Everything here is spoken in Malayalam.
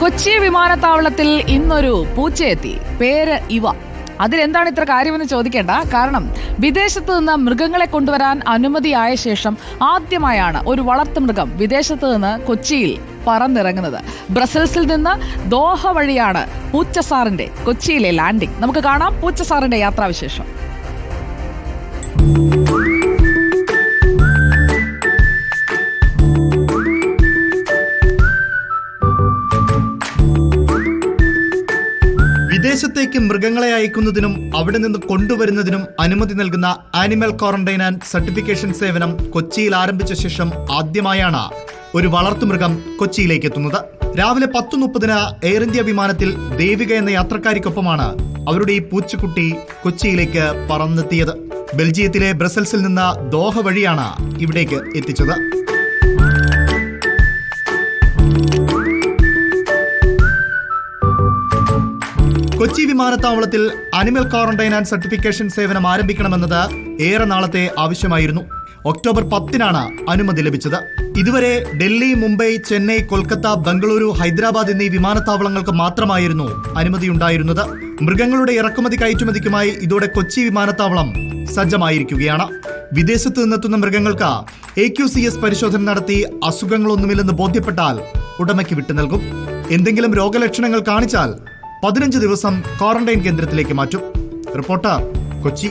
കൊച്ചി വിമാനത്താവളത്തിൽ ഇന്നൊരു പൂച്ചയെത്തി. പേര് ഇവ. അതിലെന്താണ് ഇത്ര കാര്യമെന്ന് ചോദിക്കേണ്ട? കാരണം വിദേശത്ത് നിന്ന് മൃഗങ്ങളെ കൊണ്ടുവരാൻ അനുമതിയായ ശേഷം ആദ്യമായാണ് ഒരു വളർത്തുമൃഗം വിദേശത്ത് നിന്ന് കൊച്ചിയിൽ പറന്നിറങ്ങുന്നത്. ബ്രസൽസിൽ നിന്ന് ദോഹ വഴിയാണ് പൂച്ചസാറിന്റെ കൊച്ചിയിലെ ലാൻഡിംഗ്. നമുക്ക് കാണാം പൂച്ചസാറിന്റെ യാത്രാവിശേഷം. വിദേശത്തേക്ക് മൃഗങ്ങളെ അയക്കുന്നതിനും അവിടെ നിന്ന് കൊണ്ടുവരുന്നതിനും അനുമതി നൽകുന്ന ആനിമൽ ക്വാറന്റൈൻ ആൻഡ് സർട്ടിഫിക്കേഷൻ സേവനം കൊച്ചിയിൽ ആരംഭിച്ച ശേഷം ആദ്യമായാണ് ഒരു വളർത്തുമൃഗം കൊച്ചിയിലേക്ക് എത്തുന്നത്. രാവിലെ പത്ത് മുപ്പതിന് എയർ ഇന്ത്യ വിമാനത്തിൽ ദേവിക എന്ന യാത്രക്കാരിക്കൊപ്പമാണ് അവരുടെ ഈ പൂച്ചക്കുട്ടി കൊച്ചിയിലേക്ക് പറന്നെത്തിയത്. ബെൽജിയത്തിലെ ബ്രസൽസിൽ നിന്ന് ദോഹ വഴിയാണ് ഇവിടേക്ക് എത്തിച്ചത്. കൊച്ചി വിമാനത്താവളത്തിൽ അനിമൽ ക്വാറന്റൈൻ ആൻഡ് സർട്ടിഫിക്കേഷൻ സേവനം ആരംഭിക്കണമെന്നത് ഏറെ നാളത്തെ ആവശ്യമായിരുന്നു. ഒക്ടോബർ പത്തിനാണ് അനുമതി ലഭിച്ചത്. ഇതുവരെ ഡൽഹി മുംബൈ ചെന്നൈ കൊൽക്കത്ത ബംഗളൂരു ഹൈദരാബാദ് എന്നീ വിമാനത്താവളങ്ങൾക്ക് മാത്രമായിരുന്നു അനുമതി ഉണ്ടായിരുന്നത് മൃഗങ്ങളുടെ ഇറക്കുമതി കയറ്റുമതിക്കുമായി ഇതോടെ കൊച്ചി വിമാനത്താവളം സജ്ജമായിരിക്കുകയാണ്. വിദേശത്ത് നിന്നെത്തുന്ന മൃഗങ്ങൾക്ക് എ ക്യു സി എസ് പരിശോധന നടത്തി അസുഖങ്ങളൊന്നുമില്ലെന്ന് ബോധ്യപ്പെട്ടാൽ ഉടമയ്ക്ക് വിട്ടു നൽകും എന്തെങ്കിലും രോഗലക്ഷണങ്ങൾ കാണിച്ചാൽ പതിനഞ്ച് ദിവസം ക്വാറന്റൈൻ കേന്ദ്രത്തിലേക്ക് മാറ്റും. റിപ്പോർട്ടർ കൊച്ചി.